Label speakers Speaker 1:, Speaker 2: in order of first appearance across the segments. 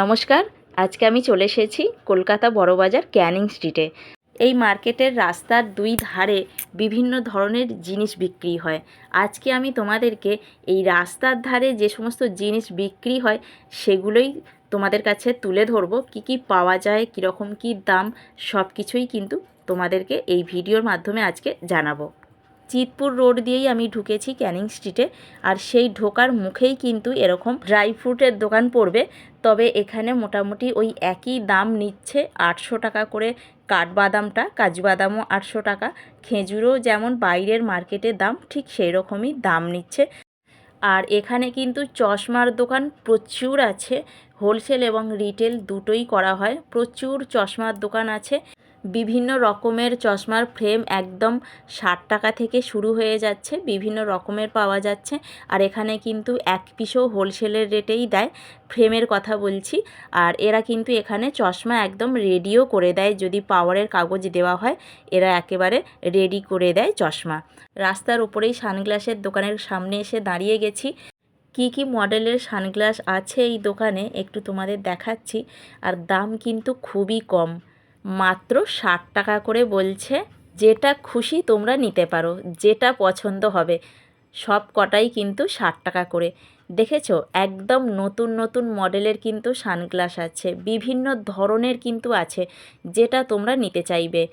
Speaker 1: নমস্কার, আজকে আমি চলে এসেছি কলকাতা বড়বাজার ক্যানিং স্ট্রিটে। এই মার্কেটের রাস্তার দুই ধারে বিভিন্ন ধরনের জিনিস বিক্রি হয়। আজকে আমি তোমাদেরকে এই রাস্তার ধারে যে সমস্ত জিনিস বিক্রি হয়, সেগুলোই তোমাদের কাছে তুলে ধরবো। কি কি পাওয়া যায়, কীরকম কী দাম সব কিছুই কিন্তু তোমাদেরকে এই ভিডিওর মাধ্যমে আজকে জানাব। চিতপুর রোড দিয়েই আমি ঢুকেছি ক্যানিং স্ট্রিটে। আর সেই ঢোকার মুখেই কিন্তু এরকম ড্রাই ফ্রুটের দোকান পড়বে। তবে এখানে মোটামুটি ওই একই দাম নিচ্ছে আটশো টাকা করে কাঠবাদামটা কাজু বাদামও আটশো টাকা। খেজুরও যেমন বাইরের মার্কেটের দাম, ঠিক সেই রকমই দাম নিচ্ছে। আর এখানে কিন্তু চশমার দোকান প্রচুর আছে। হোলসেল এবং রিটেল দুটোই করা হয়। প্রচুর চশমার দোকান আছে। বিভিন্ন রকমের চশমার ফ্রেম একদম ষাট টাকা থেকে শুরু হয়ে যাচ্ছে, বিভিন্ন রকমের পাওয়া যাচ্ছে। আর এখানে কিন্তু এক পিসও হোলসেলের রেটেই দেয় ফ্রেমের কথা বলছি। আর এরা কিন্তু এখানে চশমা একদম রেডিও করে দেয়, যদি পাওয়ারের কাগজ দেওয়া হয়, এরা একেবারে রেডি করে দেয় চশমা। রাস্তার উপরেই সানগ্লাসের দোকানের সামনে এসে দাঁড়িয়ে গেছি। কি কি মডেলের সানগ্লাস আছে এই দোকানে একটু তোমাদের দেখাচ্ছি। আর দাম কিন্তু খুবই কম। মাত্র ষাট টাকা করে বলছে, যেটা খুশি তোমরা নিতে পারো, যেটা পছন্দ হবে। সব কটাই কিন্তু ষাট টাকা করে। দেখেছ? একদম নতুন নতুন মডেলের কিন্তু সানগ্লাস আছে, বিভিন্ন ধরনের কিন্তু আছে, যেটা তোমরা নিতে চাইবে।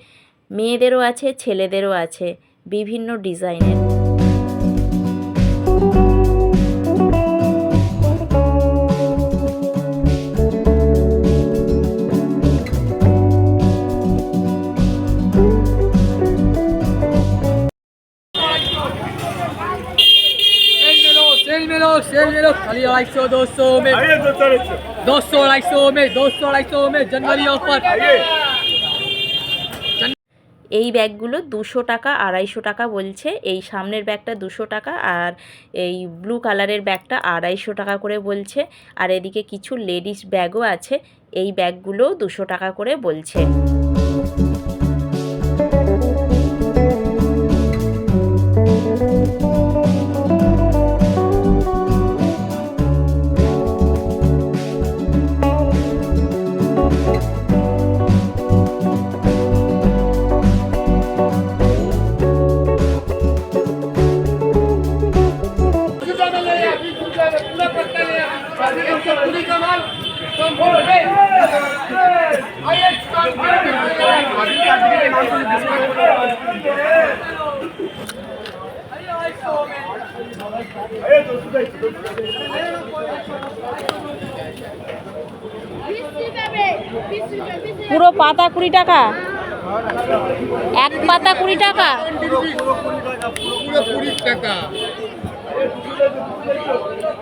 Speaker 1: মেয়েদেরও আছে, ছেলেদেরও আছে, বিভিন্ন ডিজাইনের।
Speaker 2: અઢાઈસો દોસો
Speaker 3: મે
Speaker 1: এই ব্যাগগুলো দুশো টাকা আড়াইশো টাকা বলছে। এই সামনের ব্যাগটা দুশো টাকা আর এই ব্লু কালারের ব্যাগটা আড়াইশো টাকা করে বলছে। আর এদিকে কিছু লেডিস ব্যাগও আছে। এই ব্যাগগুলো দুশো টাকা করে বলছে।
Speaker 3: পুরো পাতা কুড়ি টাকা? এক পাতা
Speaker 1: কুড়ি টাকা? কুড়ি টাকা।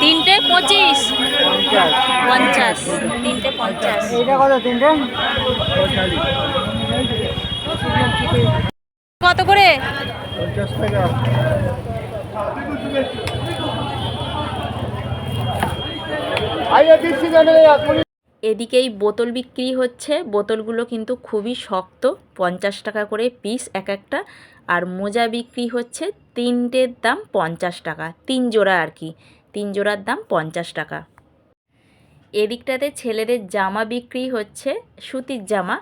Speaker 1: তিনটে পঁচিশ। পঞ্চাশ। তিনটে পঞ্চাশ। এটা কত তিনটে? কত করে?
Speaker 4: পঞ্চাশ টাকা। আইয়া দিচ্ছি জানে
Speaker 1: এদিকেই বোতল বিক্রি হচ্ছে। বোতলগুলো কিন্তু খুবই শক্ত, পঞ্চাশ টাকা করে পিস এক একটা। আর মোজা বিক্রি হচ্ছে তিনটের দাম পঞ্চাশ টাকা, তিন জোড়া আর কি, তিন জোড়ার দাম পঞ্চাশ টাকা। এদিকটাতে ছেলেদের জামা বিক্রি হচ্ছে, সুতির জামা,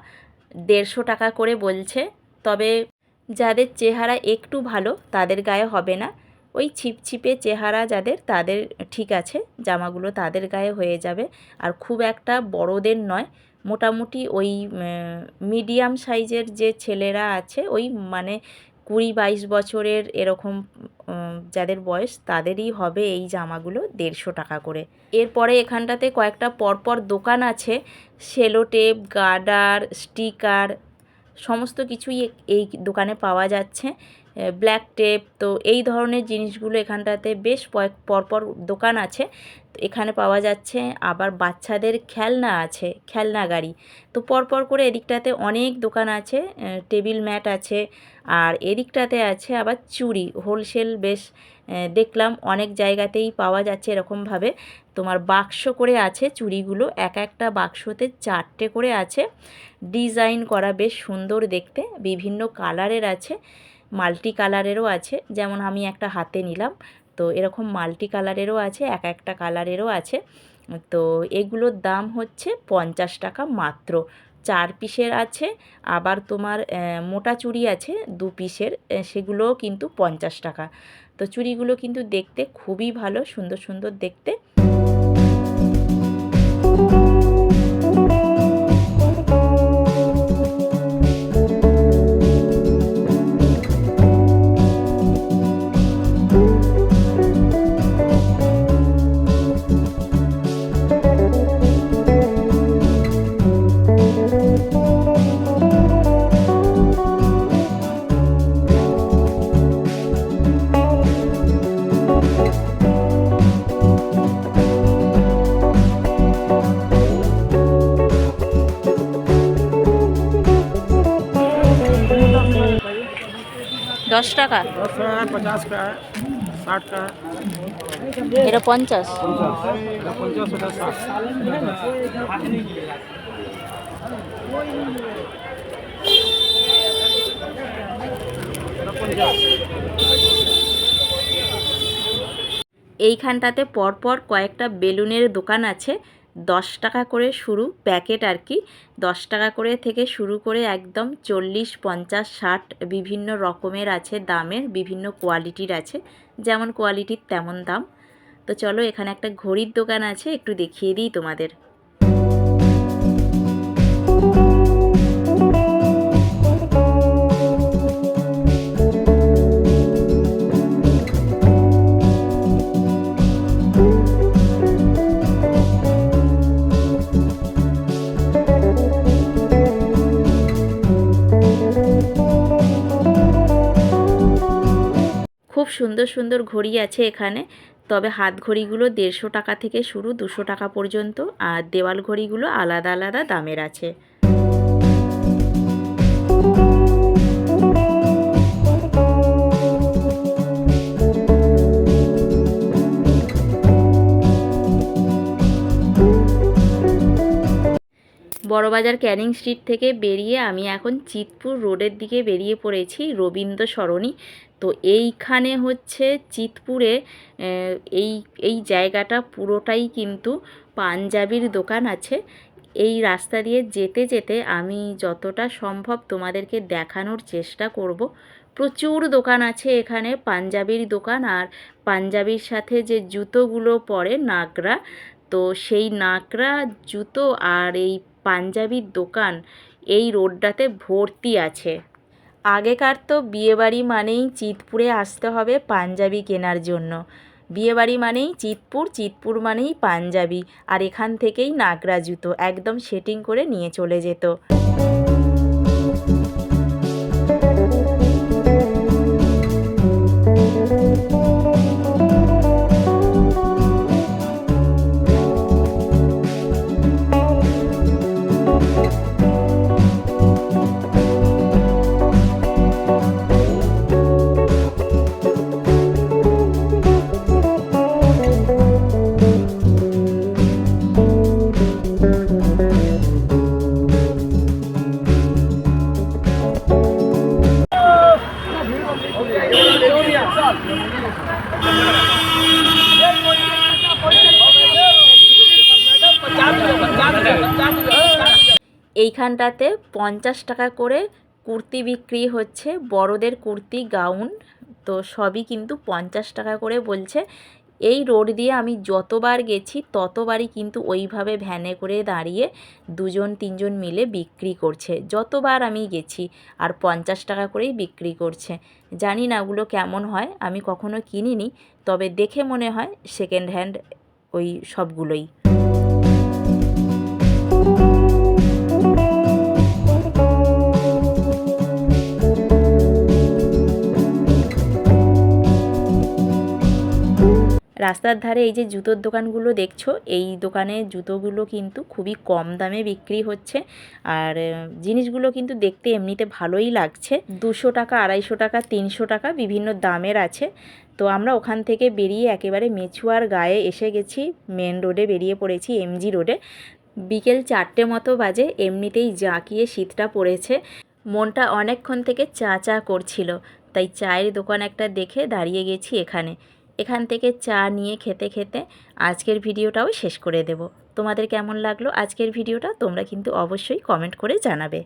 Speaker 1: দেড়শো টাকা করে বলছে। তবে যাদের চেহারা একটু ভালো, তাদের গায়ে হবে না। ওই ছিপছিপে চেহারা যাদের, তাদের ঠিক আছে, জামাগুলো তাদের গায়ে হয়ে যাবে। আর খুব একটা বড়দের নয়, মোটামুটি ওই মিডিয়াম সাইজের যে ছেলেরা আছে, ওই মানে কুড়ি বাইশ বছরের এরকম যাদের বয়স, তাদেরই হবে এই জামাগুলো দেড়শো টাকা করে। এরপরে এখানটাতে কয়েকটা পরপর দোকান আছে, সেলো টেপ, গার্ডার, স্টিকার, সমস্ত কিছুই এই দোকানে পাওয়া যাচ্ছে। ব্ল্যাক টেপ তো এই ধরনের জিনিসগুলো এখানটাতে বেশ কয়েক পরপর দোকান আছে। তো এখানে পাওয়া যাচ্ছে আবার বাচ্চাদের খেলনা আছে, খেলনা গাড়ি। তো পরপর করে এদিকটাতে অনেক দোকান আছে টেবিল ম্যাট আছে, আর এদিকটাতে আছে আবার চুড়ি হোলসেল বেশ দেখলাম অনেক জায়গাতেই পাওয়া যাচ্ছে এরকমভাবে। তোমার বাক্স করে আছে চুড়িগুলো, এক একটা বাক্সতে চারটে করে আছে। ডিজাইন করা বেশ সুন্দর দেখতে, বিভিন্ন কালারের আছে। মাল্টি কালারেরও আছে। যেমন আমি একটা হাতে নিলাম, তো এরকম মাল্টি কালারেরও আছে, এক একটা কালারেরও আছে। তো এগুলোর দাম হচ্ছে পঞ্চাশ টাকা মাত্র। চার পিসের আছে, আবার তোমার মোটা চুড়ি আছে দু পিসের সেগুলোও কিন্তু পঞ্চাশ টাকা। তো চুড়িগুলো কিন্তু দেখতে খুবই ভালো, সুন্দর সুন্দর দেখতে। দশ টাকা।
Speaker 3: পঞ্চাশ টাকা ষাট টাকা।
Speaker 1: এটা পঞ্চাশ। এইখানটাতে পরপর কয়েকটা বেলুনের দোকান আছে। দশ টাকা করে শুরু প্যাকেট আর কি। দশ টাকা করে থেকে শুরু করে একদম চল্লিশ, পঞ্চাশ, ষাট বিভিন্ন রকমের আছে দামের, বিভিন্ন কোয়ালিটির আছে। যেমন কোয়ালিটির তেমন দাম। তো চলো এখানে একটা ঘড়ির দোকান আছে, একটু দেখিয়ে দিই তোমাদের। সুন্দর সুন্দর ঘড়ি আছে এখানে। তবে হাত ঘড়িগুলো দেড়শো টাকা থেকে শুরু, দুশো টাকা পর্যন্ত। আর দেওয়াল ঘড়িগুলো আলাদা আলাদা দামের আছে। বড়বাজার ক্যানিং স্ট্রিট থেকে বেরিয়ে আমি এখন চিতপুর রোডের দিকে বেরিয়ে পড়েছি রবীন্দ্র সরণি। তো এইখানে হচ্ছে চিতপুরে এই এই জায়গাটা পুরোটাই কিন্তু পাঞ্জাবির দোকান আছে। এই রাস্তা দিয়ে যেতে যেতে আমি যতটা সম্ভব তোমাদেরকে দেখানোর চেষ্টা করব। প্রচুর দোকান আছে এখানে, পাঞ্জাবির দোকান। আর পাঞ্জাবির সাথে যে জুতোগুলো পরে নাগরা, তো সেই নাকড়া জুতো আর এই পাঞ্জাবির দোকান এই রোডটাতে ভর্তি আছে। আগেকার তো বিয়েবাড়ি মানেই চিতপুরে আসতে হবে পাঞ্জাবি কেনার জন্য। বিয়েবাড়ি মানেই চিতপুর চিতপুর মানেই পাঞ্জাবি। আর এখান থেকেই নাগরা জুতো একদম সেটিং করে নিয়ে চলে যেত। এইখানটাতে পঞ্চাশ টাকা করে কুর্তি বিক্রি হচ্ছে, বড়দের কুর্তি, গাউন, তো সবই কিন্তু পঞ্চাশ টাকা করে বলছে। এই রোড দিয়ে আমি যতবার গেছি, ততবারই কিন্তু ওইভাবে ভ্যানে করে দাঁড়িয়ে দুজন, তিনজন মিলে বিক্রি করছে। যতবার আমি গেছি, আর পঞ্চাশ টাকা করেই বিক্রি করছে। জানি না ওগুলো কেমন হয়, আমি কখনো কিনিনি, তবে দেখে মনে হয় সেকেন্ড হ্যান্ড ওই সবগুলোই। রাস্তার ধারে এই যে জুতোর দোকানগুলো দেখছ, এই দোকানে জুতোগুলো কিন্তু খুবই কম দামে বিক্রি হচ্ছে। আর জিনিসগুলো কিন্তু দেখতে এমনিতে ভালোই লাগছে। দুশো টাকা, আড়াইশো টাকা, তিনশো টাকা বিভিন্ন দামের আছে। তো আমরা ওখান থেকে বেরিয়ে একেবারে মেছুয়ার গায়ে এসে গেছি, মেন রোডে বেরিয়ে পড়েছি, এমজি রোডে। বিকেল চারটে মতো বাজে, এমনিতেই জাঁকিয়ে শীতটা পড়েছে। মনটা অনেকক্ষণ থেকে চা চা করছিল, তাই চায়ের দোকান একটা দেখে দাঁড়িয়ে গেছি এখানে। এখান থেকে চা নিয়ে খেতে খেতে আজকের ভিডিওটাও শেষ করে দেব। তোমাদের কেমন লাগল আজকের ভিডিওটা তোমরা কিন্তু অবশ্যই কমেন্ট করে জানাবে।